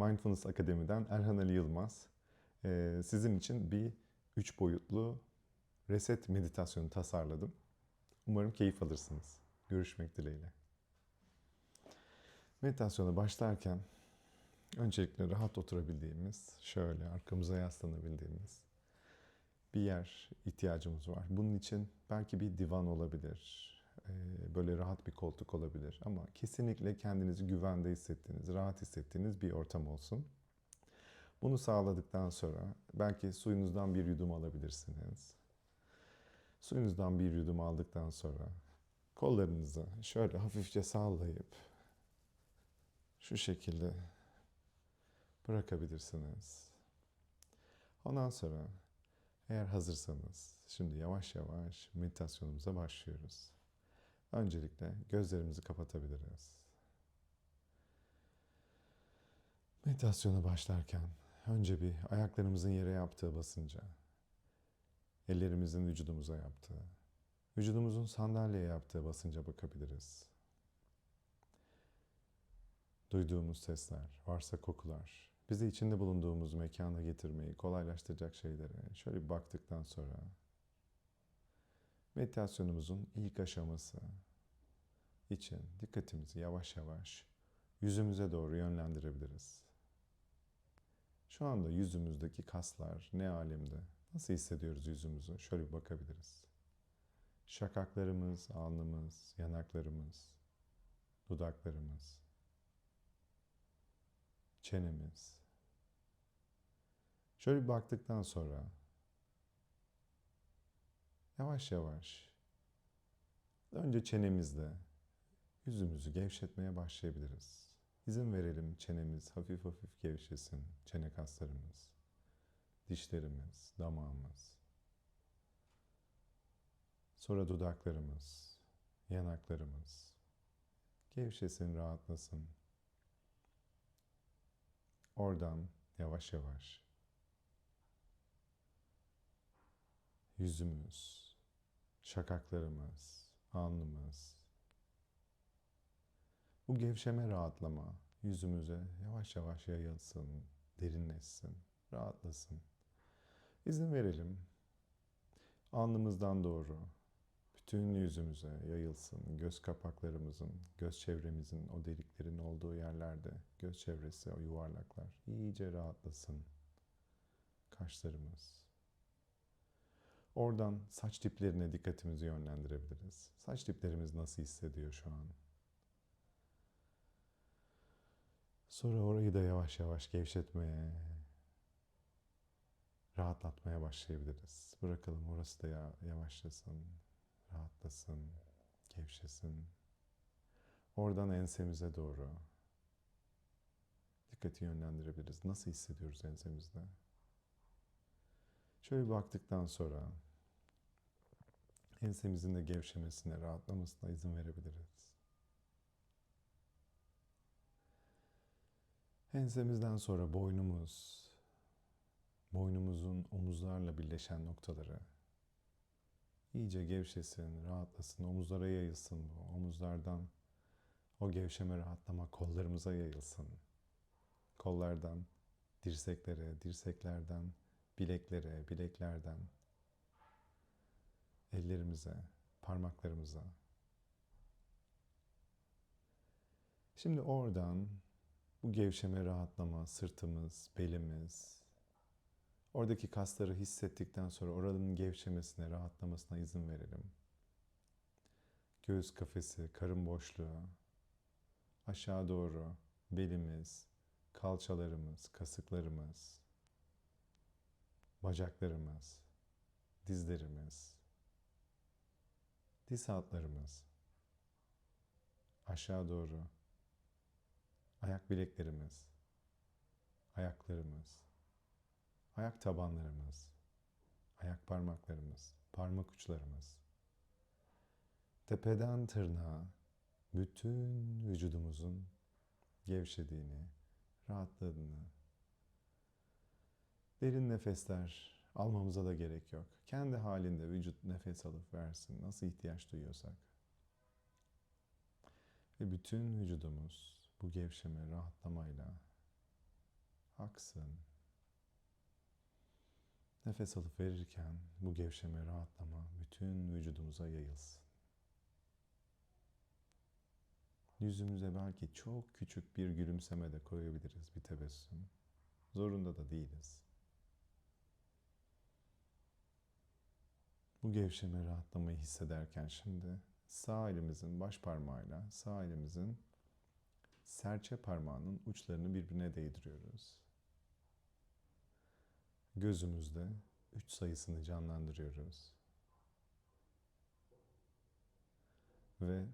Mindfulness Akademi'den Erhan Ali Yılmaz. Ee, sizin için bir üç boyutlu reset meditasyonu tasarladım. Umarım keyif alırsınız. Görüşmek dileğiyle. Meditasyona başlarken öncelikle rahat oturabildiğimiz, şöyle arkamıza yaslanabildiğimiz bir yer ihtiyacımız var. Bunun için belki bir divan olabilir, e, böyle rahat bir koltuk olabilir ama kesinlikle kendinizi güvende hissettiğiniz, rahat hissettiğiniz bir ortam olsun. Bunu sağladıktan sonra belki suyunuzdan bir yudum alabilirsiniz. Suyunuzdan bir yudum aldıktan sonra kollarınızı şöyle hafifçe sallayıp şu şekilde bırakabilirsiniz. Ondan sonra eğer hazırsanız şimdi yavaş yavaş meditasyonumuza başlıyoruz. Öncelikle gözlerimizi kapatabiliriz. Meditasyona başlarken önce bir ayaklarımızın yere yaptığı basınca, ellerimizin vücudumuza yaptığı, vücudumuzun sandalyeye yaptığı basınca bakabiliriz. Duyduğumuz sesler, varsa kokular, bizi içinde bulunduğumuz mekana getirmeyi kolaylaştıracak şeylere şöyle bir baktıktan sonra meditasyonumuzun ilk aşaması için dikkatimizi yavaş yavaş yüzümüze doğru yönlendirebiliriz. Şu anda yüzümüzdeki kaslar ne alemde? Nasıl hissediyoruz yüzümüzü? Şöyle bir bakabiliriz. Şakaklarımız, alnımız, yanaklarımız, dudaklarımız, çenemiz. Şöyle bir baktıktan sonra yavaş yavaş önce çenemizle yüzümüzü gevşetmeye başlayabiliriz. İzin verelim çenemiz hafif hafif gevşesin, çene kaslarımız, dişlerimiz, damağımız. Sonra dudaklarımız, yanaklarımız gevşesin, rahatlasın. Oradan yavaş yavaş yüzümüz, şakaklarımız, alnımız. Bu gevşeme rahatlama yüzümüze yavaş yavaş yayılsın, derinleşsin, rahatlasın. İzin verelim. Alnımızdan doğru bütün yüzümüze yayılsın. Göz kapaklarımızın, göz çevremizin, o deliklerin olduğu yerlerde göz çevresi, o yuvarlaklar iyice rahatlasın. Kaşlarımız. Oradan saç diplerine dikkatimizi yönlendirebiliriz. Saç diplerimiz nasıl hissediyor şu an? Sonra orayı da yavaş yavaş gevşetmeye, rahatlatmaya başlayabiliriz. Bırakalım orası da ya- yavaşlasın, rahatlasın, gevşesin. Oradan ensemize doğru dikkati yönlendirebiliriz. Nasıl hissediyoruz ensemizde? Şöyle baktıktan sonra ensemizin de gevşemesine, rahatlamasına izin verebiliriz. Ensemizden sonra boynumuz, boynumuzun omuzlarla birleşen noktaları iyice gevşesin, rahatlasın, omuzlara yayılsın bu. Omuzlardan o gevşeme rahatlama kollarımıza yayılsın. Kollardan dirseklere, dirseklerden bileklere, bileklerden ellerimize, parmaklarımıza. Şimdi oradan bu gevşeme, rahatlama, sırtımız, belimiz, oradaki kasları hissettikten sonra oranın gevşemesine, rahatlamasına izin verelim. Göğüs kafesi, karın boşluğu, aşağı doğru belimiz, kalçalarımız, kasıklarımız, bacaklarımız, dizlerimiz, diz altlarımız, aşağı doğru, ayak bileklerimiz, ayaklarımız, ayak tabanlarımız, ayak parmaklarımız, parmak uçlarımız, tepeden tırnağa bütün vücudumuzun gevşediğini, rahatladığını, derin nefesler almamıza da gerek yok. Kendi halinde vücut nefes alıp versin nasıl ihtiyaç duyuyorsak. Ve bütün vücudumuz bu gevşeme, rahatlamayla aksın. Nefes alıp verirken bu gevşeme, rahatlama bütün vücudumuza yayılsın. Yüzümüze belki çok küçük bir gülümseme de koyabiliriz, bir tebessüm. Zorunda da değiliz. Bu gevşeme, rahatlamayı hissederken şimdi sağ elimizin baş parmağıyla sağ elimizin serçe parmağının uçlarını birbirine değdiriyoruz. Gözümüzde üç sayısını canlandırıyoruz. Ve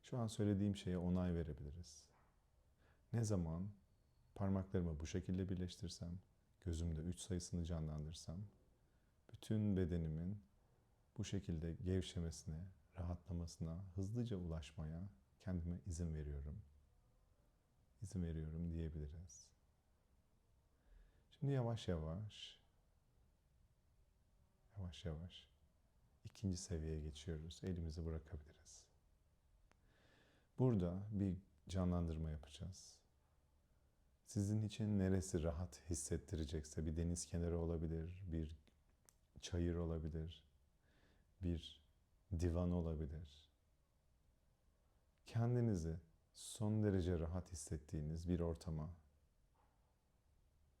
şu an söylediğim şeye onay verebiliriz. Ne zaman parmaklarımı bu şekilde birleştirsem, gözümde üç sayısını canlandırsam, bütün bedenimin bu şekilde gevşemesine, rahatlamasına, hızlıca ulaşmaya kendime izin veriyorum. İzin veriyorum diyebiliriz. Şimdi yavaş yavaş yavaş yavaş ikinci seviyeye geçiyoruz. Elimizi bırakabiliriz. Burada bir canlandırma yapacağız. Sizin için neresi rahat hissettirecekse bir deniz kenarı olabilir, bir çayır olabilir, bir divan olabilir. Kendinizi son derece rahat hissettiğiniz bir ortama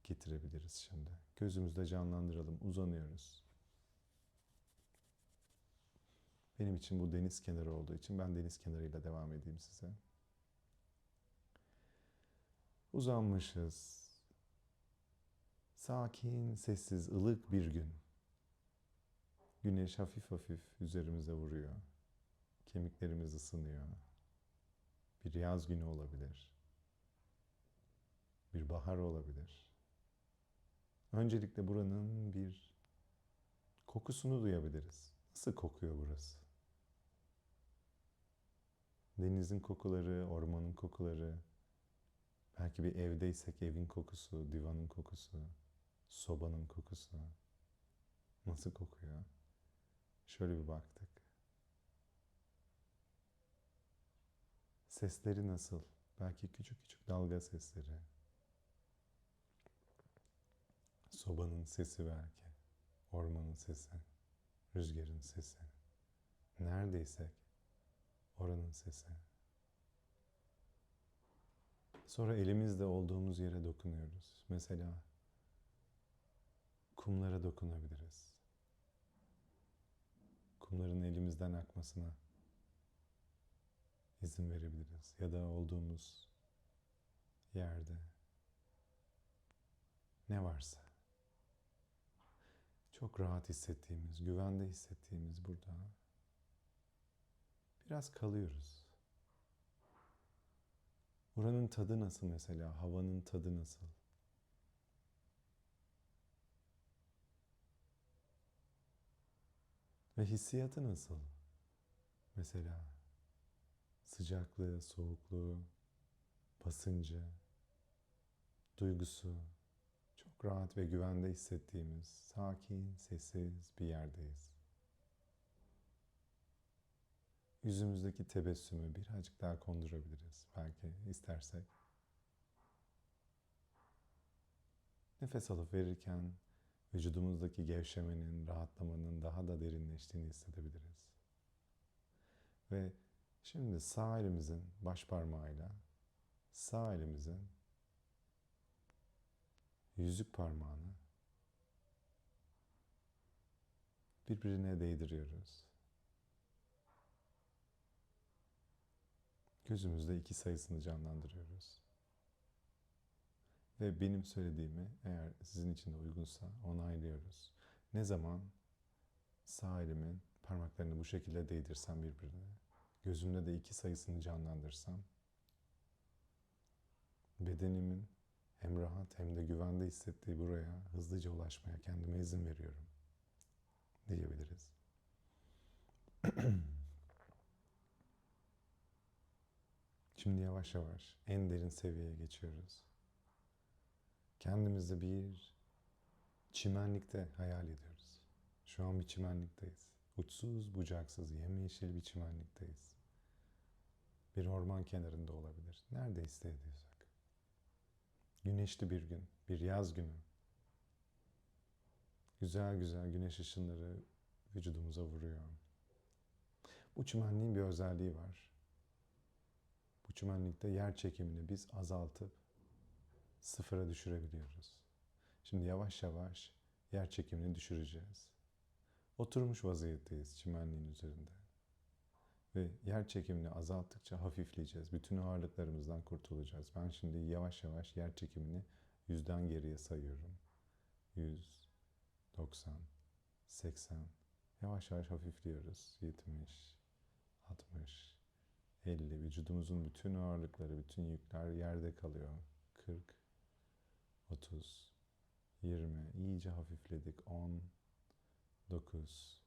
getirebiliriz şimdi. Gözümüzde canlandıralım, uzanıyoruz. Benim için bu deniz kenarı olduğu için ben deniz kenarıyla devam edeyim size. Uzanmışız. Sakin, sessiz, ılık bir gün. Güneş hafif hafif üzerimize vuruyor. Kemiklerimiz ısınıyor. Bir yaz günü olabilir. Bir bahar olabilir. Öncelikle buranın bir kokusunu duyabiliriz. Nasıl kokuyor burası? Denizin kokuları, ormanın kokuları, belki bir evdeysek evin kokusu, divanın kokusu, sobanın kokusu. Nasıl kokuyor? Şöyle bir baktık. Sesleri nasıl? Belki küçük küçük dalga sesleri. Sobanın sesi belki. Ormanın sesi. Rüzgarın sesi. Neredeysek oranın sesi. Sonra elimizde olduğumuz yere dokunuyoruz. Mesela kumlara dokunabiliriz. Kumların elimizden akmasına izin verebiliriz. Ya da olduğumuz yerde ne varsa çok rahat hissettiğimiz, güvende hissettiğimiz burada biraz kalıyoruz. Buranın tadı nasıl mesela? Havanın tadı nasıl? Ve hissiyatı nasıl? Mesela sıcaklığı, soğukluğu, basıncı, duygusu çok rahat ve güvende hissettiğimiz sakin, sessiz bir yerdeyiz. Yüzümüzdeki tebessümü birazcık daha kondurabiliriz belki istersek. Nefes alıp verirken vücudumuzdaki gevşemenin, rahatlamanın daha da derinleştiğini hissedebiliriz. Ve şimdi sağ elimizin baş parmağıyla sağ elimizin yüzük parmağını birbirine değdiriyoruz. Gözümüzde iki sayısını canlandırıyoruz. Ve benim söylediğimi eğer sizin için de uygunsa onaylıyoruz. Ne zaman sağ elimin parmaklarını bu şekilde değdirsem birbirine, gözümde de iki sayısını canlandırsam, bedenimin hem rahat hem de güvende hissettiği buraya hızlıca ulaşmaya kendime izin veriyorum diyebiliriz. Şimdi yavaş yavaş en derin seviyeye geçiyoruz. Kendimizi bir çimenlikte hayal ediyoruz. Şu an bir çimenlikteyiz. Uçsuz bucaksız yemyeşil bir çimenlikteyiz. Bir orman kenarında olabilir. Nerede hissediyorsak. Güneşli bir gün, bir yaz günü. Güzel güzel güneş ışınları vücudumuza vuruyor. Bu çimenliğin bir özelliği var. Bu çimenlikte yer çekimini biz azaltıp sıfıra düşürebiliyoruz. Şimdi yavaş yavaş yer çekimini düşüreceğiz. Oturmuş vaziyetteyiz çimenliğin üzerinde. Ve yer çekimini azalttıkça hafifleyeceğiz. Bütün ağırlıklarımızdan kurtulacağız. Ben şimdi yavaş yavaş yer çekimini yüzden geriye sayıyorum. 100, 90, 80. Yavaş yavaş hafifliyoruz. 70, 60, 50. Vücudumuzun bütün ağırlıkları, bütün yükler yerde kalıyor. 40, 30, 20. İyice hafifledik. 10, 9.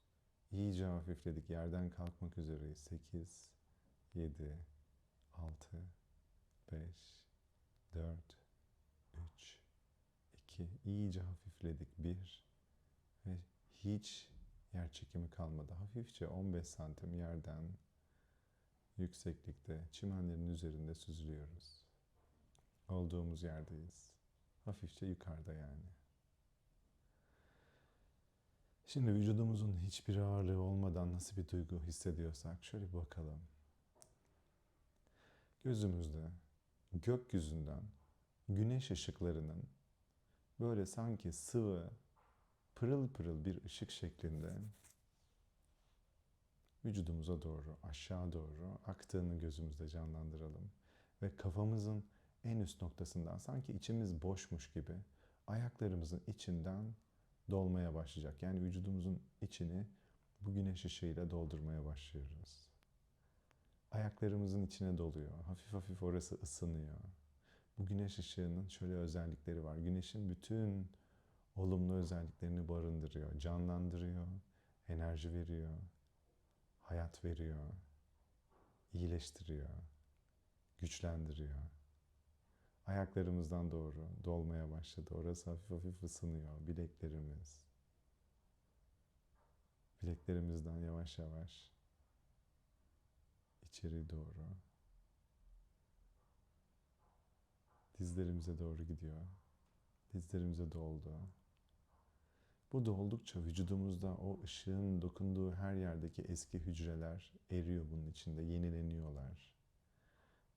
İyice hafifledik. Yerden kalkmak üzereyiz. 8, 7, 6, 5, 4, 3, 2. İyice hafifledik. 1 ve hiç yer çekimi kalmadı. Hafifçe 15 santim yerden yükseklikte çimenlerin üzerinde süzülüyoruz. Olduğumuz yerdeyiz. Hafifçe yukarıda yani. Şimdi vücudumuzun hiçbir ağırlığı olmadan nasıl bir duygu hissediyorsak şöyle bir bakalım. Gözümüzde gökyüzünden güneş ışıklarının böyle sanki sıvı, pırıl pırıl bir ışık şeklinde vücudumuza doğru, aşağı doğru aktığını gözümüzde canlandıralım. Ve kafamızın en üst noktasından sanki içimiz boşmuş gibi ayaklarımızın içinden dolmaya başlayacak. Yani vücudumuzun içini bu güneş ışığıyla doldurmaya başlıyoruz. Ayaklarımızın içine doluyor. Hafif hafif orası ısınıyor. Bu güneş ışığının şöyle özellikleri var. Güneşin bütün olumlu özelliklerini barındırıyor, canlandırıyor, enerji veriyor, hayat veriyor, iyileştiriyor, güçlendiriyor. Ayaklarımızdan doğru dolmaya başladı. Orası hafif hafif ısınıyor. Bileklerimiz. Bileklerimizden yavaş yavaş içeri doğru. Dizlerimize doğru gidiyor. Dizlerimize doldu. Bu doldukça vücudumuzda o ışığın dokunduğu her yerdeki eski hücreler eriyor bunun içinde, yenileniyorlar.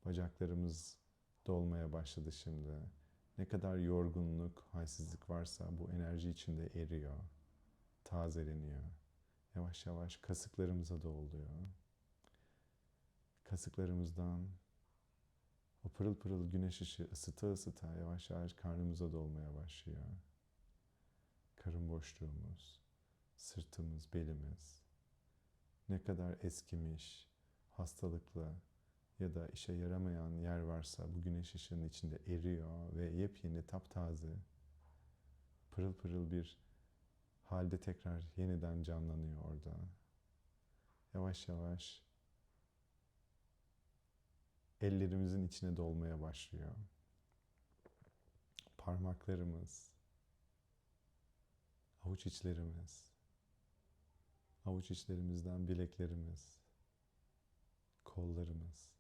Bacaklarımız dolmaya başladı şimdi. Ne kadar yorgunluk, halsizlik varsa bu enerji içinde eriyor, tazeleniyor. Yavaş yavaş kasıklarımıza doluyor. Kasıklarımızdan o pırıl pırıl güneş ışığı ısıta ısıta yavaş yavaş karnımıza dolmaya başlıyor. Karın boşluğumuz, sırtımız, belimiz ne kadar eskimiş, hastalıklı, ya da işe yaramayan yer varsa bu güneş ışığının içinde eriyor ve yepyeni taptaze pırıl pırıl bir halde tekrar yeniden canlanıyor orada. Yavaş yavaş ellerimizin içine dolmaya başlıyor. Parmaklarımız, avuç içlerimiz, avuç içlerimizden bileklerimiz, kollarımız,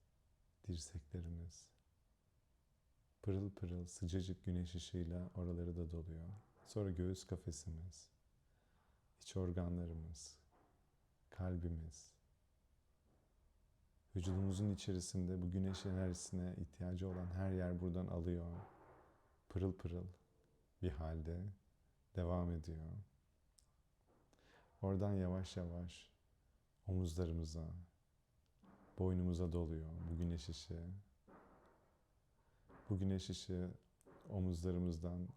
dirseklerimiz pırıl pırıl sıcacık güneş ışığıyla oraları da doluyor. Sonra göğüs kafesimiz, iç organlarımız, kalbimiz, vücudumuzun içerisinde bu güneş enerjisine ihtiyacı olan her yer buradan alıyor. Pırıl pırıl bir halde devam ediyor. Oradan yavaş yavaş omuzlarımıza, boynumuza doluyor bu güneş ışığı. Bu güneş ışığı omuzlarımızdan,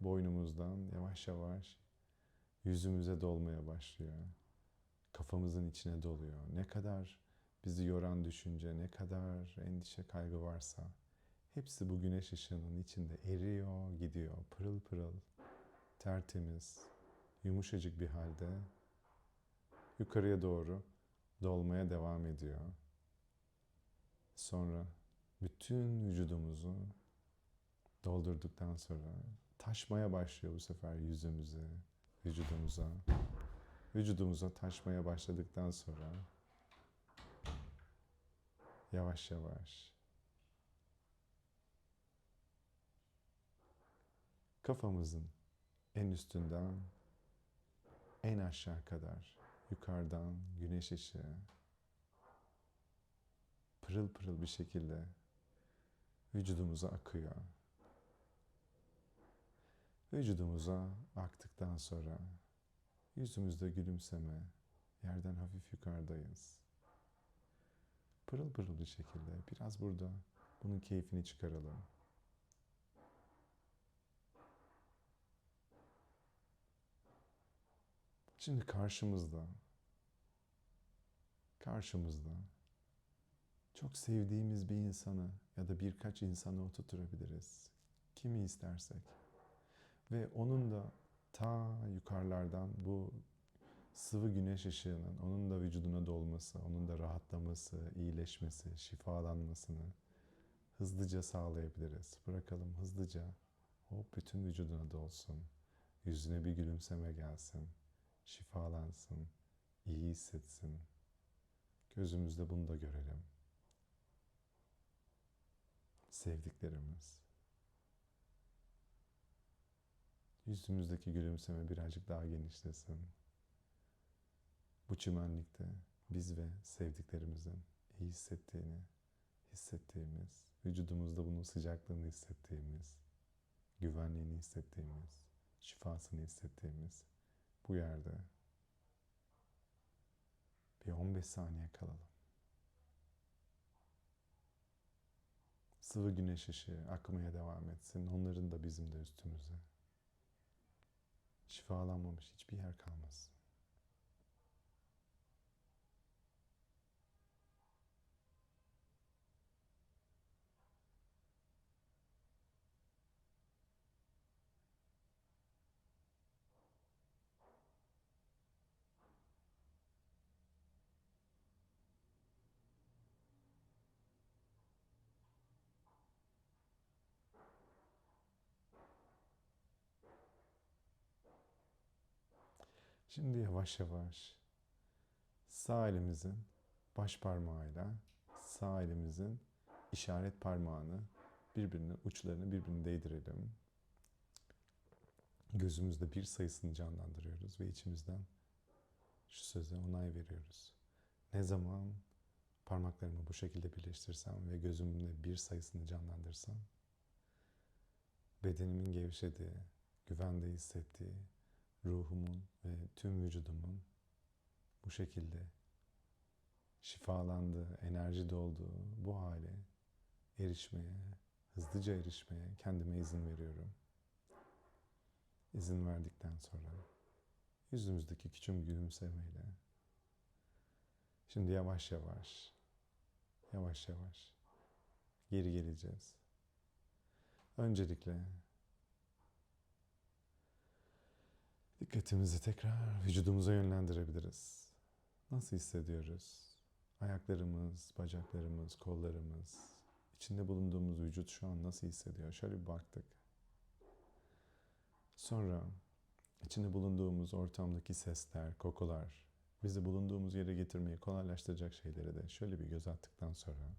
boynumuzdan yavaş yavaş yüzümüze dolmaya başlıyor. Kafamızın içine doluyor. Ne kadar bizi yoran düşünce, ne kadar endişe, kaygı varsa hepsi bu güneş ışığının içinde eriyor, gidiyor. Pırıl pırıl, tertemiz, yumuşacık bir halde yukarıya doğru dolmaya devam ediyor. Sonra bütün vücudumuzu doldurduktan sonra taşmaya başlıyor bu sefer yüzümüze, vücudumuza. Vücudumuza taşmaya başladıktan sonra yavaş yavaş Kafamızın en üstünden en aşağı kadar yukarıdan güneş ışığı pırıl pırıl bir şekilde vücudumuza akıyor. Vücudumuza aktıktan sonra yüzümüzde gülümseme, yerden hafif yukarıdayız. Pırıl pırıl bir şekilde biraz burada bunun keyfini çıkaralım. Şimdi karşımızda karşımızda çok sevdiğimiz bir insanı ya da birkaç insanı oturtabiliriz. Kimi istersek. Ve onun da ta yukarılardan bu sıvı güneş ışığının onun da vücuduna dolması, onun da rahatlaması, iyileşmesi, şifalanmasını hızlıca sağlayabiliriz. Bırakalım hızlıca hop bütün vücuduna dolsun. Yüzüne bir gülümseme gelsin. Şifalansın, iyi hissetsin. Gözümüzde bunu da görelim. Sevdiklerimiz. Yüzümüzdeki gülümseme birazcık daha genişlesin. Bu çimenlikte biz ve sevdiklerimizin iyi hissettiğini, hissettiğimiz, vücudumuzda bunun sıcaklığını hissettiğimiz, güvenliğini hissettiğimiz, şifasını hissettiğimiz bu yerde bir 15 saniye kalalım. Sıvı güneş ışığı akmaya devam etsin. Onların da bizim de üstümüze. Şifalanmamış hiçbir yer kalmasın. Şimdi yavaş yavaş sağ elimizin baş parmağıyla sağ elimizin işaret parmağını birbirine uçlarını birbirine değdirelim. Gözümüzde bir sayısını canlandırıyoruz ve içimizden şu söze onay veriyoruz. Ne zaman parmaklarımı bu şekilde birleştirsem ve gözümde bir sayısını canlandırsam bedenimin gevşediği, güvende hissettiği, ruhumun ve tüm vücudumun bu şekilde şifalandığı, enerji dolduğu bu hale erişmeye, hızlıca erişmeye kendime izin veriyorum. İzin verdikten sonra yüzümüzdeki küçük gülümsemeyle şimdi yavaş yavaş yavaş yavaş geri geleceğiz. Öncelikle Dikkatimizi tekrar vücudumuza yönlendirebiliriz. Nasıl hissediyoruz? Ayaklarımız, bacaklarımız, kollarımız, içinde bulunduğumuz vücut şu an nasıl hissediyor? Şöyle bir baktık. Sonra içinde bulunduğumuz ortamdaki sesler, kokular, bizi bulunduğumuz yere getirmeyi kolaylaştıracak şeyleri de şöyle bir göz attıktan sonra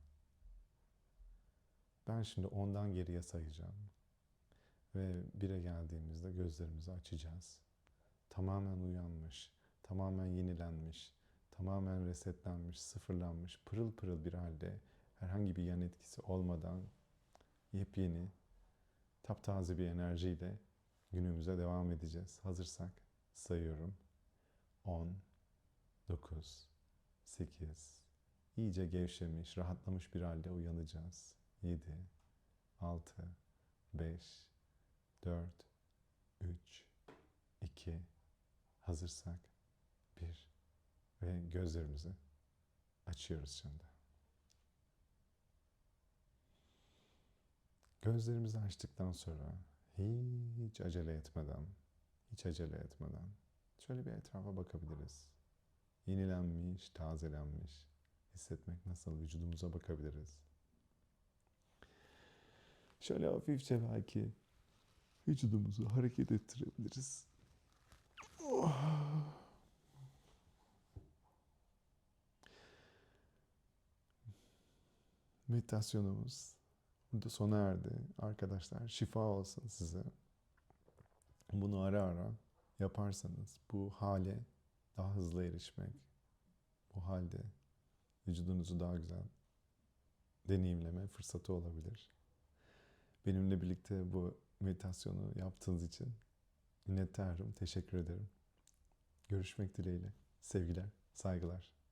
ben şimdi ondan geriye sayacağım. Ve bire geldiğimizde gözlerimizi açacağız tamamen uyanmış, tamamen yenilenmiş, tamamen resetlenmiş, sıfırlanmış, pırıl pırıl bir halde herhangi bir yan etkisi olmadan yepyeni, taptaze bir enerjiyle günümüze devam edeceğiz. Hazırsak sayıyorum. 10, 9, 8, iyice gevşemiş, rahatlamış bir halde uyanacağız. 7, 6, 5, 4, 3, 2, Hazırsak bir ve gözlerimizi açıyoruz şimdi. Gözlerimizi açtıktan sonra hiç acele etmeden, hiç acele etmeden şöyle bir etrafa bakabiliriz. Yenilenmiş, tazelenmiş hissetmek nasıl vücudumuza bakabiliriz. Şöyle hafifçe belki vücudumuzu hareket ettirebiliriz. Meditasyonumuz burada sona erdi. Arkadaşlar şifa olsun size. Bunu ara ara yaparsanız bu hale daha hızlı erişmek, bu halde vücudunuzu daha güzel deneyimleme fırsatı olabilir. Benimle birlikte bu meditasyonu yaptığınız için minnettarım, teşekkür ederim. Görüşmek dileğiyle. Sevgiler, saygılar.